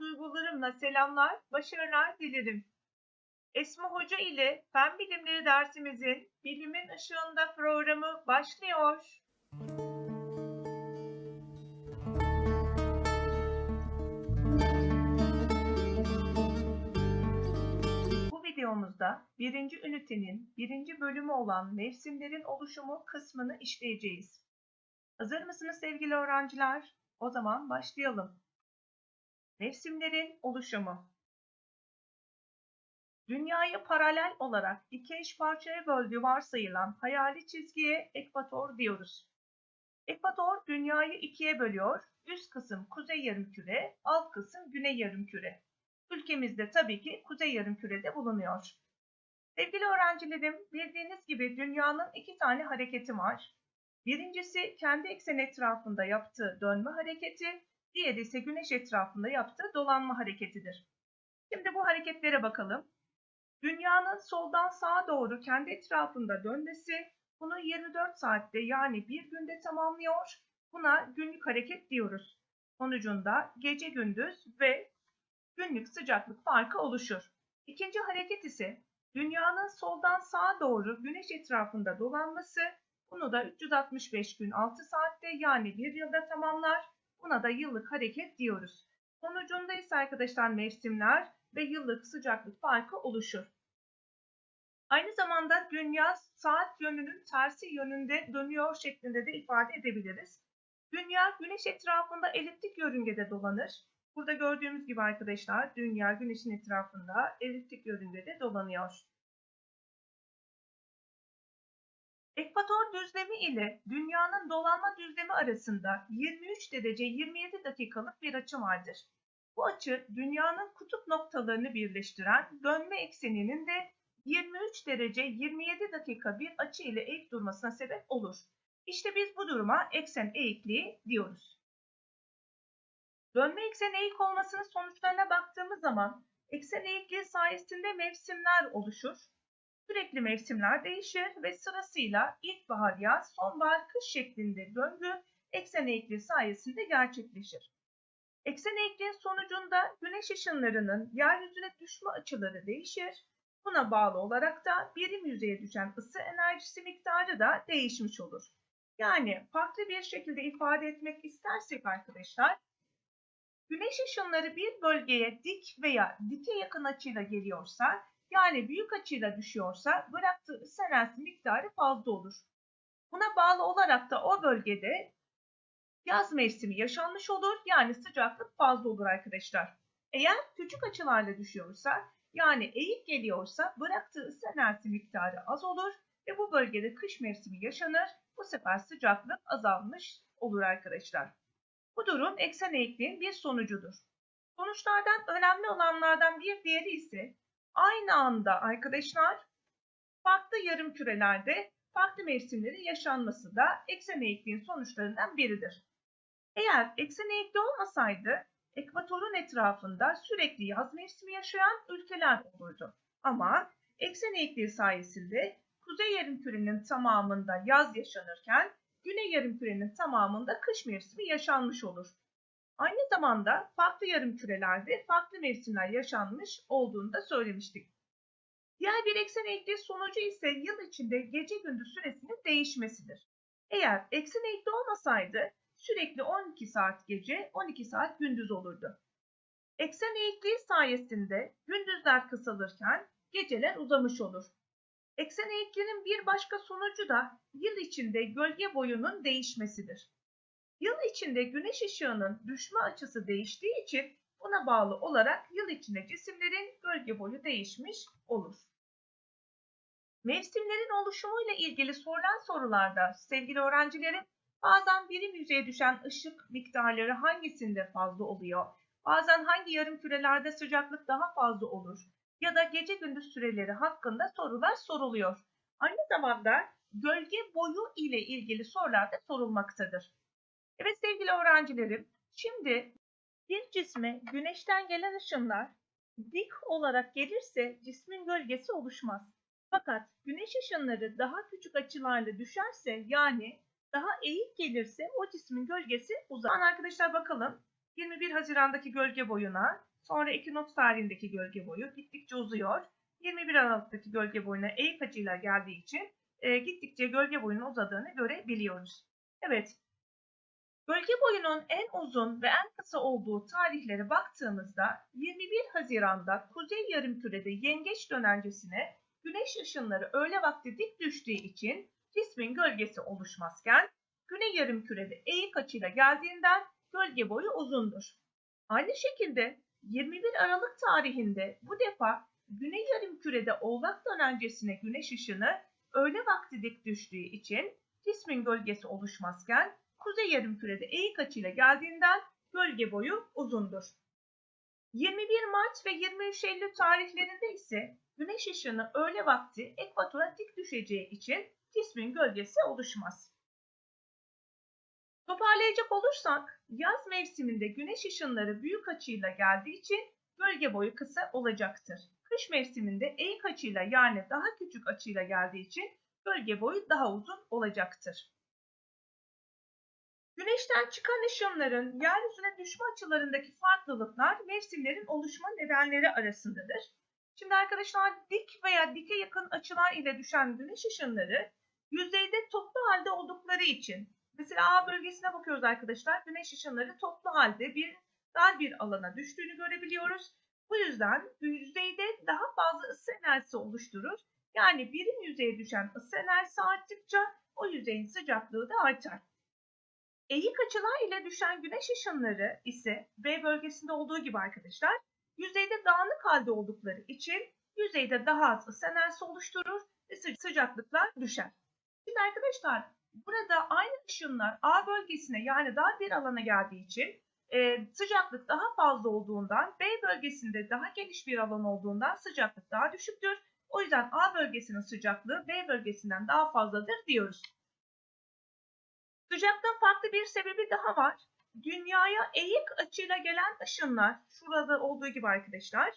duygularımla selamlar, başarılar dilerim. Esma Hoca ile Fen Bilimleri dersimizin Bilimin Işığında programı başlıyor. Bu videomuzda birinci ünitenin birinci bölümü olan mevsimlerin oluşumu kısmını işleyeceğiz. Hazır mısınız sevgili öğrenciler? O zaman başlayalım. Mevsimlerin oluşumu Dünyayı paralel olarak iki eş parçaya böldüğü varsayılan hayali çizgiye ekvator diyoruz. Ekvator dünyayı ikiye bölüyor. Üst kısım kuzey yarımküre, alt kısım güney yarımküre. Ülkemizde tabii ki kuzey yarımkürede bulunuyor. Sevgili öğrencilerim, bildiğiniz gibi dünyanın iki tane hareketi var. Birincisi kendi eksen etrafında yaptığı dönme hareketi, diğeri ise güneş etrafında yaptığı dolanma hareketidir. Şimdi bu hareketlere bakalım. Dünyanın soldan sağa doğru kendi etrafında dönmesi bunu 24 saatte yani bir günde tamamlıyor. Buna günlük hareket diyoruz. Sonucunda gece gündüz ve günlük sıcaklık farkı oluşur. İkinci hareket ise dünyanın soldan sağa doğru güneş etrafında dolanması bunu da 365 gün 6 saatte yani bir yılda tamamlar. Buna da yıllık hareket diyoruz. Sonucunda ise arkadaşlar mevsimler ve yıllık sıcaklık farkı oluşur. Aynı zamanda dünya saat yönünün tersi yönünde dönüyor şeklinde de ifade edebiliriz. Dünya güneş etrafında eliptik yörüngede dolanır. Burada gördüğümüz gibi arkadaşlar dünya güneşin etrafında eliptik yörüngede dolanıyor. Ekvator düzlemi ile dünyanın dolanma düzlemi arasında 23 derece 27 dakikalık bir açı vardır. Bu açı dünyanın kutup noktalarını birleştiren dönme ekseninin de 23 derece 27 dakika bir açı ile eğik durmasına sebep olur. İşte biz bu duruma eksen eğikliği diyoruz. Dönme eksen eğik olmasının sonuçlarına baktığımız zaman eksen eğikliği sayesinde mevsimler oluşur. Sürekli mevsimler değişir ve sırasıyla ilkbahar, yaz, sonbahar, kış şeklinde döngü eksen eğikliği sayesinde gerçekleşir. Eksen eğikliğin sonucunda güneş ışınlarının yeryüzüne düşme açıları değişir. Buna bağlı olarak da birim yüzeye düşen ısı enerjisi miktarı da değişmiş olur. Yani farklı bir şekilde ifade etmek istersek arkadaşlar, güneş ışınları bir bölgeye dik veya dike yakın açıyla geliyorsa, yani büyük açıyla düşüyorsa bıraktığı ısı miktarı fazla olur. Buna bağlı olarak da o bölgede yaz mevsimi yaşanmış olur, yani sıcaklık fazla olur arkadaşlar. Eğer küçük açılarla düşüyorsa, yani eğik geliyorsa bıraktığı ısı miktarı az olur ve bu bölgede kış mevsimi yaşanır. Bu sefer sıcaklık azalmış olur arkadaşlar. Bu durum eksen eğikliğin bir sonucudur. Sonuçlardan önemli olanlardan bir diğeri ise aynı anda arkadaşlar farklı yarım kürelerde farklı mevsimlerin yaşanması da eksen eğikliğin sonuçlarından biridir. Eğer eksen eğikliği olmasaydı ekvatorun etrafında sürekli yaz mevsimi yaşayan ülkeler olurdu. Ama eksen eğikliği sayesinde kuzey yarımkürenin tamamında yaz yaşanırken güney yarımkürenin tamamında kış mevsimi yaşanmış olur. Aynı zamanda farklı yarımkürelerde farklı mevsimler yaşanmış olduğunu da söylemiştik. Diğer bir eksen eğikliği sonucu ise yıl içinde gece gündüz süresinin değişmesidir. Eğer eksen eğikliği olmasaydı sürekli 12 saat gece, 12 saat gündüz olurdu. Eksen eğikliği sayesinde gündüzler kısalırken geceler uzamış olur. Eksen eğikliğinin bir başka sonucu da yıl içinde gölge boyunun değişmesidir. Yıl içinde güneş ışığının düşme açısı değiştiği için buna bağlı olarak yıl içinde cisimlerin gölge boyu değişmiş olur. Mevsimlerin oluşumuyla ilgili sorulan sorularda sevgili öğrencilerim Bazen birim yüzeye düşen ışık miktarları hangisinde fazla oluyor? Bazen hangi yarım kürelerde sıcaklık daha fazla olur? Ya da gece gündüz süreleri hakkında sorular soruluyor. Aynı zamanda gölge boyu ile ilgili sorular da sorulmaktadır. Evet sevgili öğrencilerim, şimdi bir cisme güneşten gelen ışınlar dik olarak gelirse cismin gölgesi oluşmaz. Fakat güneş ışınları daha küçük açılarla düşerse yani daha eğik gelirse o cismin gölgesi uzar. arkadaşlar bakalım. 21 Haziran'daki gölge boyuna, sonra ekinoks tarihindeki gölge boyu gittikçe uzuyor. 21 Aralık'taki gölge boyuna eğik açıyla geldiği için e, gittikçe gölge boyunun uzadığını görebiliyoruz. Evet, Bölge boyunun en uzun ve en kısa olduğu tarihlere baktığımızda 21 Haziran'da Kuzey Yarımküre'de yengeç dönencesine güneş ışınları öğle vakti dik düştüğü için cismin gölgesi oluşmazken Güney Yarımküre'de eğik açıyla geldiğinden gölge boyu uzundur. Aynı şekilde 21 Aralık tarihinde bu defa Güney Yarımküre'de oğlak dönencesine güneş ışını öğle vakti dik düştüğü için cismin gölgesi oluşmazken kuzey yarımkürede eğik açıyla geldiğinden gölge boyu uzundur. 21 Mart ve 23 Eylül tarihlerinde ise güneş ışını öğle vakti ekvatora dik düşeceği için cismin gölgesi oluşmaz. Toparlayacak olursak yaz mevsiminde güneş ışınları büyük açıyla geldiği için gölge boyu kısa olacaktır. Kış mevsiminde eğik açıyla yani daha küçük açıyla geldiği için gölge boyu daha uzun olacaktır. Güneşten çıkan ışınların yeryüzüne düşme açılarındaki farklılıklar mevsimlerin oluşma nedenleri arasındadır. Şimdi arkadaşlar dik veya dike yakın açılar ile düşen güneş ışınları yüzeyde toplu halde oldukları için mesela A bölgesine bakıyoruz arkadaşlar güneş ışınları toplu halde bir dar bir alana düştüğünü görebiliyoruz. Bu yüzden yüzeyde daha fazla ısı enerjisi oluşturur. Yani birim yüzeye düşen ısı enerjisi arttıkça o yüzeyin sıcaklığı da artar. Eğik açılar ile düşen güneş ışınları ise B bölgesinde olduğu gibi arkadaşlar yüzeyde dağınık halde oldukları için yüzeyde daha az ısı oluşturur ve sıcaklıklar düşer. Şimdi arkadaşlar burada aynı ışınlar A bölgesine yani dar bir alana geldiği için e, sıcaklık daha fazla olduğundan B bölgesinde daha geniş bir alan olduğundan sıcaklık daha düşüktür. O yüzden A bölgesinin sıcaklığı B bölgesinden daha fazladır diyoruz. Sıcaklığın farklı bir sebebi daha var. Dünyaya eğik açıyla gelen ışınlar, şurada olduğu gibi arkadaşlar,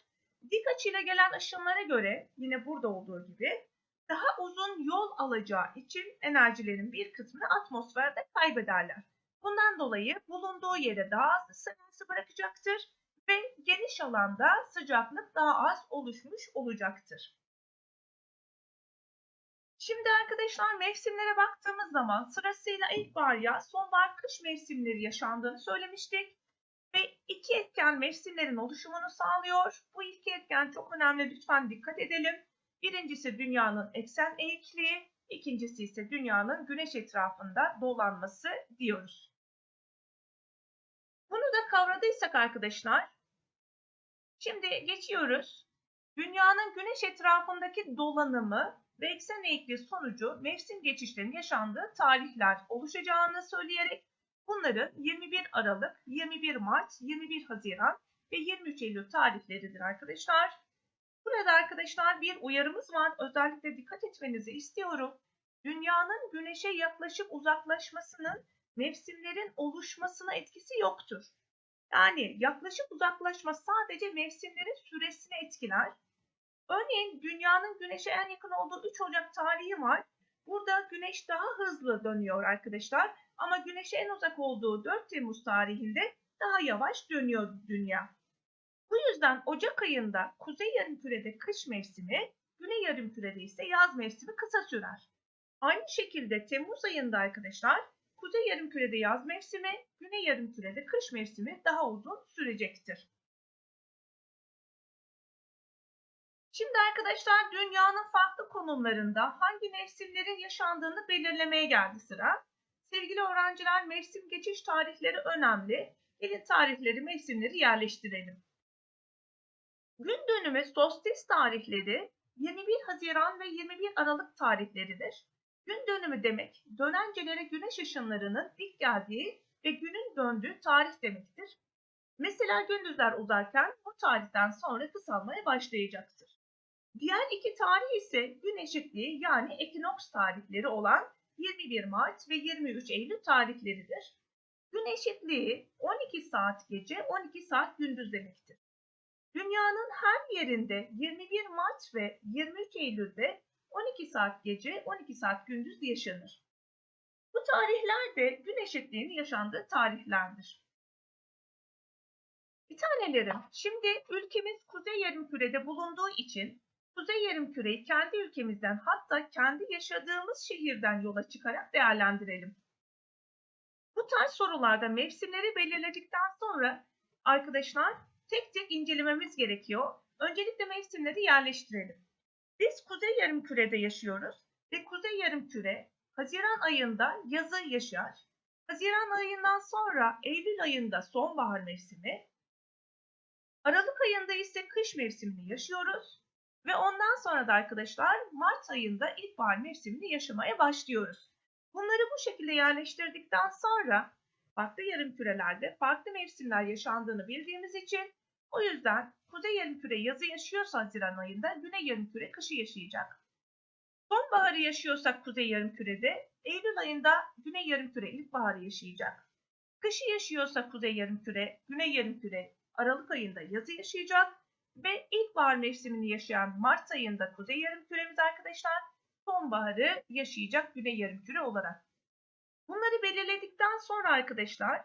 dik açıyla gelen ışınlara göre yine burada olduğu gibi daha uzun yol alacağı için enerjilerin bir kısmını atmosferde kaybederler. Bundan dolayı bulunduğu yere daha az ısı bırakacaktır ve geniş alanda sıcaklık daha az oluşmuş olacaktır. Şimdi arkadaşlar mevsimlere baktığımız zaman sırasıyla ilkbahar, yaz, sonbahar, kış mevsimleri yaşandığını söylemiştik. Ve iki etken mevsimlerin oluşumunu sağlıyor. Bu iki etken çok önemli lütfen dikkat edelim. Birincisi dünyanın eksen eğikliği, ikincisi ise dünyanın güneş etrafında dolanması diyoruz. Bunu da kavradıysak arkadaşlar, şimdi geçiyoruz. Dünyanın güneş etrafındaki dolanımı ve eksen eğikliği sonucu mevsim geçişlerinin yaşandığı tarihler oluşacağını söyleyerek bunların 21 Aralık, 21 Mart, 21 Haziran ve 23 Eylül tarihleridir arkadaşlar. Burada arkadaşlar bir uyarımız var. Özellikle dikkat etmenizi istiyorum. Dünyanın güneşe yaklaşıp uzaklaşmasının mevsimlerin oluşmasına etkisi yoktur. Yani yaklaşıp uzaklaşma sadece mevsimlerin süresini etkiler Örneğin dünyanın güneşe en yakın olduğu 3 Ocak tarihi var. Burada güneş daha hızlı dönüyor arkadaşlar. Ama güneşe en uzak olduğu 4 Temmuz tarihinde daha yavaş dönüyor dünya. Bu yüzden Ocak ayında kuzey yarımkürede kış mevsimi, güney yarımkürede ise yaz mevsimi kısa sürer. Aynı şekilde Temmuz ayında arkadaşlar kuzey yarımkürede yaz mevsimi, güney yarımkürede kış mevsimi daha uzun sürecektir. Şimdi arkadaşlar dünyanın farklı konumlarında hangi mevsimlerin yaşandığını belirlemeye geldi sıra. Sevgili öğrenciler mevsim geçiş tarihleri önemli. Gelin tarihleri, mevsimleri yerleştirelim. Gün dönümü solstis tarihleri 21 Haziran ve 21 Aralık tarihleridir. Gün dönümü demek dönencelere güneş ışınlarının ilk geldiği ve günün döndüğü tarih demektir. Mesela gündüzler uzarken bu tarihten sonra kısalmaya başlayacaktır. Diğer iki tarih ise gün eşitliği yani ekinoks tarihleri olan 21 Mart ve 23 Eylül tarihleridir. Gün eşitliği 12 saat gece 12 saat gündüz demektir. Dünyanın her yerinde 21 Mart ve 23 Eylül'de 12 saat gece 12 saat gündüz yaşanır. Bu tarihler de gün eşitliğinin yaşandığı tarihlerdir. Bir tanelerim, şimdi ülkemiz kuzey yarımkürede bulunduğu için kuzey yarımküreyi kendi ülkemizden hatta kendi yaşadığımız şehirden yola çıkarak değerlendirelim. Bu tarz sorularda mevsimleri belirledikten sonra arkadaşlar tek tek incelememiz gerekiyor. Öncelikle mevsimleri yerleştirelim. Biz kuzey yarımkürede yaşıyoruz ve kuzey yarımküre Haziran ayında yazı yaşar. Haziran ayından sonra Eylül ayında sonbahar mevsimi, Aralık ayında ise kış mevsimini yaşıyoruz ve ondan sonra da arkadaşlar Mart ayında ilkbahar mevsimini yaşamaya başlıyoruz. Bunları bu şekilde yerleştirdikten sonra farklı yarımkürelerde farklı mevsimler yaşandığını bildiğimiz için o yüzden kuzey yarımküre yazı yaşıyorsa Haziran ayında güney yarımküre kışı yaşayacak. Sonbaharı yaşıyorsak kuzey yarımkürede Eylül ayında güney yarımküre ilkbaharı yaşayacak. Kışı yaşıyorsa kuzey yarımküre, güney yarımküre Aralık ayında yazı yaşayacak ve ilkbahar mevsimini yaşayan Mart ayında kuzey yarımküremiz arkadaşlar sonbaharı yaşayacak güney yarımküre olarak. Bunları belirledikten sonra arkadaşlar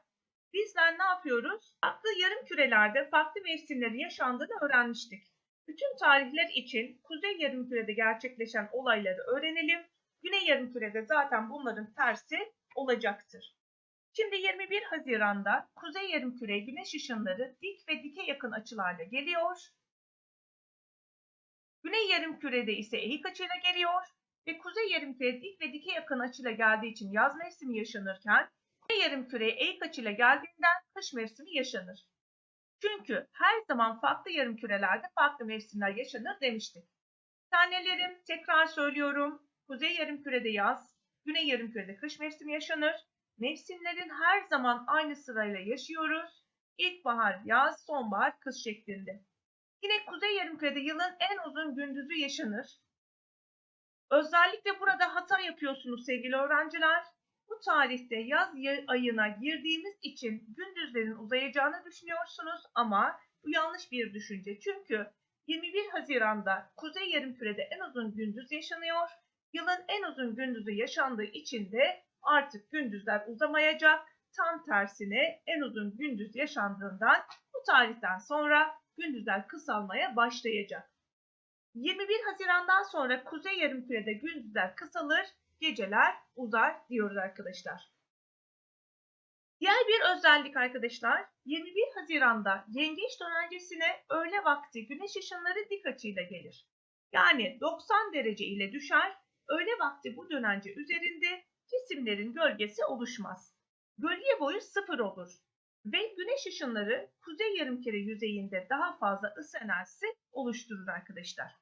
bizler ne yapıyoruz? Farklı yarımkürelerde farklı mevsimlerin yaşandığını öğrenmiştik. Bütün tarihler için kuzey yarımkürede gerçekleşen olayları öğrenelim. Güney yarımkürede zaten bunların tersi olacaktır. Şimdi 21 Haziran'da kuzey yarımküreye güneş ışınları dik ve dike yakın açılarla geliyor. Güney yarımkürede ise eğik açıyla geliyor ve kuzey yarımküre dik ve dike yakın açıyla geldiği için yaz mevsimi yaşanırken kuzey yarımküreye eğik açıyla geldiğinden kış mevsimi yaşanır. Çünkü her zaman farklı yarımkürelerde farklı mevsimler yaşanır demiştik. Tanelerim tekrar söylüyorum. Kuzey yarımkürede yaz, güney yarımkürede kış mevsimi yaşanır. Mevsimlerin her zaman aynı sırayla yaşıyoruz. İlkbahar, yaz, sonbahar, kış şeklinde. Yine kuzey yarımkürede yılın en uzun gündüzü yaşanır. Özellikle burada hata yapıyorsunuz sevgili öğrenciler. Bu tarihte yaz ayına girdiğimiz için gündüzlerin uzayacağını düşünüyorsunuz ama bu yanlış bir düşünce. Çünkü 21 Haziran'da kuzey yarımkürede en uzun gündüz yaşanıyor. Yılın en uzun gündüzü yaşandığı için de artık gündüzler uzamayacak. Tam tersine en uzun gündüz yaşandığından bu tarihten sonra gündüzler kısalmaya başlayacak. 21 Haziran'dan sonra kuzey yarımkürede gündüzler kısalır, geceler uzar diyoruz arkadaşlar. Diğer bir özellik arkadaşlar 21 Haziran'da yengeç dönencesine öğle vakti güneş ışınları dik açıyla gelir. Yani 90 derece ile düşer. Öğle vakti bu dönence üzerinde cisimlerin gölgesi oluşmaz. Gölge boyu sıfır olur ve güneş ışınları kuzey yarımküre yüzeyinde daha fazla ısı enerjisi oluşturur arkadaşlar.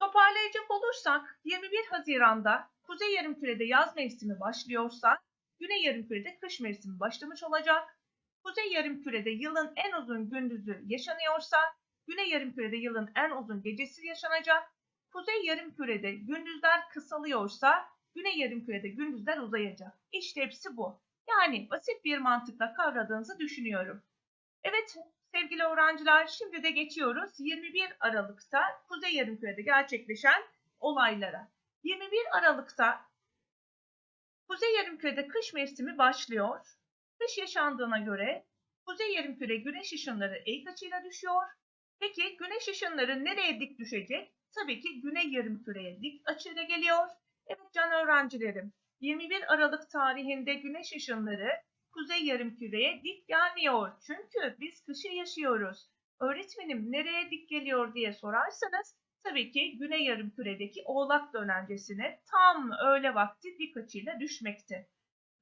Toparlayacak olursak 21 Haziran'da kuzey yarımkürede yaz mevsimi başlıyorsa güney yarımkürede kış mevsimi başlamış olacak. Kuzey yarımkürede yılın en uzun gündüzü yaşanıyorsa güney yarımkürede yılın en uzun gecesi yaşanacak. Kuzey yarımkürede gündüzler kısalıyorsa güney yarımkürede gündüzler uzayacak. İşte hepsi bu. Yani basit bir mantıkla kavradığınızı düşünüyorum. Evet sevgili öğrenciler şimdi de geçiyoruz 21 Aralık'ta Kuzey Yarımküre'de gerçekleşen olaylara. 21 Aralık'ta Kuzey Yarımküre'de kış mevsimi başlıyor. Kış yaşandığına göre Kuzey Yarımküre güneş ışınları eğik açıyla düşüyor. Peki güneş ışınları nereye dik düşecek? Tabii ki Güney Yarımküre'ye dik açıyla geliyor. Evet can öğrencilerim 21 Aralık tarihinde güneş ışınları kuzey yarımküreye dik gelmiyor. Çünkü biz kışı yaşıyoruz. Öğretmenim nereye dik geliyor diye sorarsanız tabii ki güney yarımküredeki oğlak dönencesine tam öğle vakti dik açıyla düşmekte.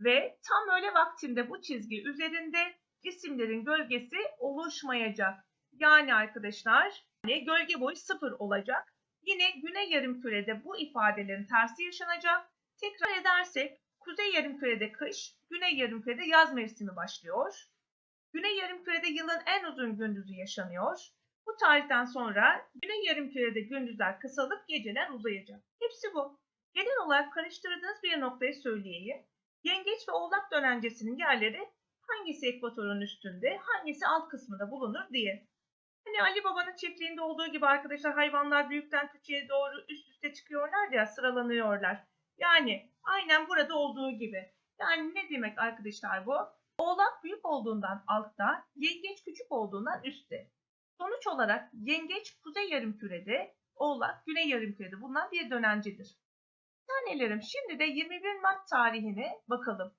Ve tam öğle vaktinde bu çizgi üzerinde cisimlerin gölgesi oluşmayacak. Yani arkadaşlar yani gölge boyu sıfır olacak. Yine güney yarımkürede bu ifadelerin tersi yaşanacak. Tekrar edersek Kuzey yarımkürede kış, güney yarımkürede yaz mevsimi başlıyor. Güney yarımkürede yılın en uzun gündüzü yaşanıyor. Bu tarihten sonra güney yarımkürede gündüzler kısalıp geceler uzayacak. Hepsi bu. Genel olarak karıştırdığınız bir noktayı söyleyeyim. Yengeç ve oğlak dönencesinin yerleri hangisi ekvatorun üstünde, hangisi alt kısmında bulunur diye. Hani Ali Baba'nın çiftliğinde olduğu gibi arkadaşlar hayvanlar büyükten küçüğe doğru üst üste çıkıyorlar ya sıralanıyorlar. Yani aynen burada olduğu gibi. Yani ne demek arkadaşlar bu? Oğlak büyük olduğundan altta, yengeç küçük olduğundan üstte. Sonuç olarak yengeç kuzey yarımkürede, oğlak güney yarımkürede bulunan bir dönencedir. Tanelerim şimdi de 21 Mart tarihine bakalım.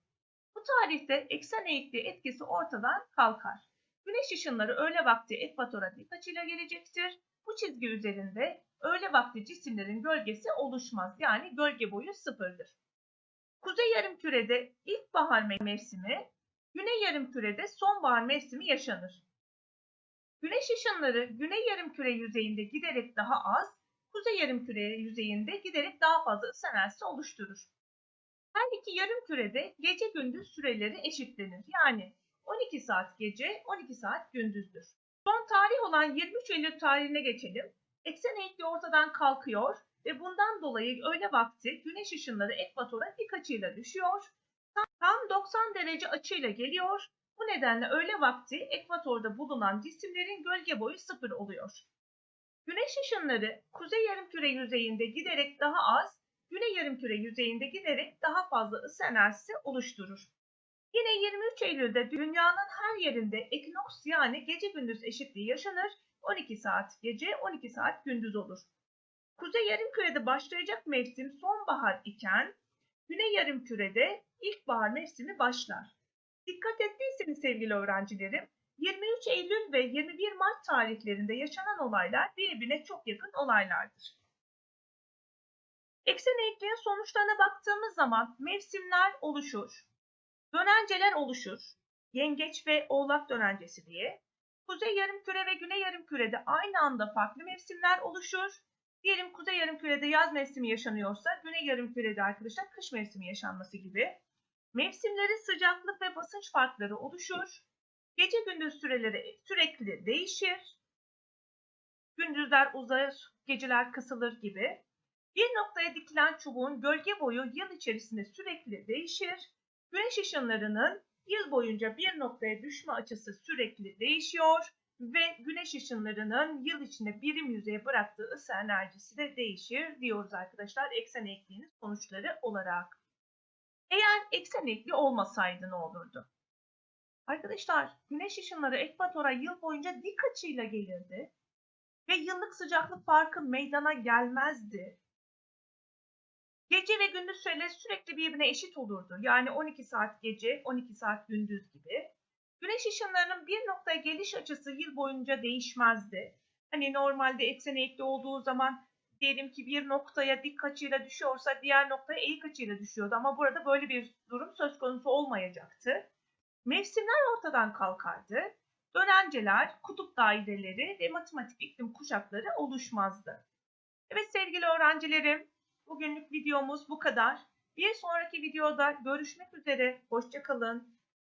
Bu tarihte eksen eğikliği etkisi ortadan kalkar. Güneş ışınları öğle vakti ekvatora dik açıyla gelecektir. Bu çizgi üzerinde öğle vakti cisimlerin gölgesi oluşmaz. Yani gölge boyu sıfırdır. Kuzey yarımkürede ilkbahar mevsimi, güney yarımkürede sonbahar mevsimi yaşanır. Güneş ışınları güney yarımküre yüzeyinde giderek daha az, kuzey yarımküre yüzeyinde giderek daha fazla ısı enerjisi oluşturur. Her iki yarımkürede gece gündüz süreleri eşitlenir. Yani 12 saat gece, 12 saat gündüzdür. Son tarih olan 23 Eylül tarihine geçelim. Eksen eğikliği ortadan kalkıyor ve bundan dolayı öğle vakti güneş ışınları ekvatora dik açıyla düşüyor. Tam 90 derece açıyla geliyor. Bu nedenle öğle vakti ekvatorda bulunan cisimlerin gölge boyu sıfır oluyor. Güneş ışınları kuzey yarımküre yüzeyinde giderek daha az, güney yarımküre yüzeyinde giderek daha fazla ısı enerjisi oluşturur. Yine 23 Eylül'de dünyanın her yerinde ekinoks yani gece gündüz eşitliği yaşanır. 12 saat gece, 12 saat gündüz olur. Kuzey yarımkürede başlayacak mevsim sonbahar iken güney yarımkürede ilkbahar mevsimi başlar. Dikkat ettiyseniz sevgili öğrencilerim, 23 Eylül ve 21 Mart tarihlerinde yaşanan olaylar birbirine çok yakın olaylardır. Eksen eğikliğin sonuçlarına baktığımız zaman mevsimler oluşur, dönenceler oluşur, yengeç ve oğlak dönencesi diye. Kuzey yarımküre ve güney yarımkürede aynı anda farklı mevsimler oluşur. Diyelim kuzey yarımkürede yaz mevsimi yaşanıyorsa güney yarımkürede arkadaşlar kış mevsimi yaşanması gibi. Mevsimlerin sıcaklık ve basınç farkları oluşur. Gece gündüz süreleri sürekli değişir. Gündüzler uzar, geceler kısalır gibi. Bir noktaya dikilen çubuğun gölge boyu yıl içerisinde sürekli değişir. Güneş ışınlarının yıl boyunca bir noktaya düşme açısı sürekli değişiyor ve güneş ışınlarının yıl içinde birim yüzeye bıraktığı ısı enerjisi de değişir diyoruz arkadaşlar eksen eğikliğinin sonuçları olarak. Eğer eksen eğikliği olmasaydı ne olurdu? Arkadaşlar güneş ışınları ekvatora yıl boyunca dik açıyla gelirdi ve yıllık sıcaklık farkı meydana gelmezdi. Gece ve gündüz süreleri sürekli birbirine eşit olurdu. Yani 12 saat gece, 12 saat gündüz gibi. Güneş ışınlarının bir noktaya geliş açısı yıl boyunca değişmezdi. Hani normalde eksen eğikli olduğu zaman diyelim ki bir noktaya dik açıyla düşüyorsa diğer noktaya eğik açıyla düşüyordu. Ama burada böyle bir durum söz konusu olmayacaktı. Mevsimler ortadan kalkardı. Dönenceler, kutup daireleri ve matematik iklim kuşakları oluşmazdı. Evet sevgili öğrencilerim, bugünlük videomuz bu kadar. Bir sonraki videoda görüşmek üzere. Hoşçakalın.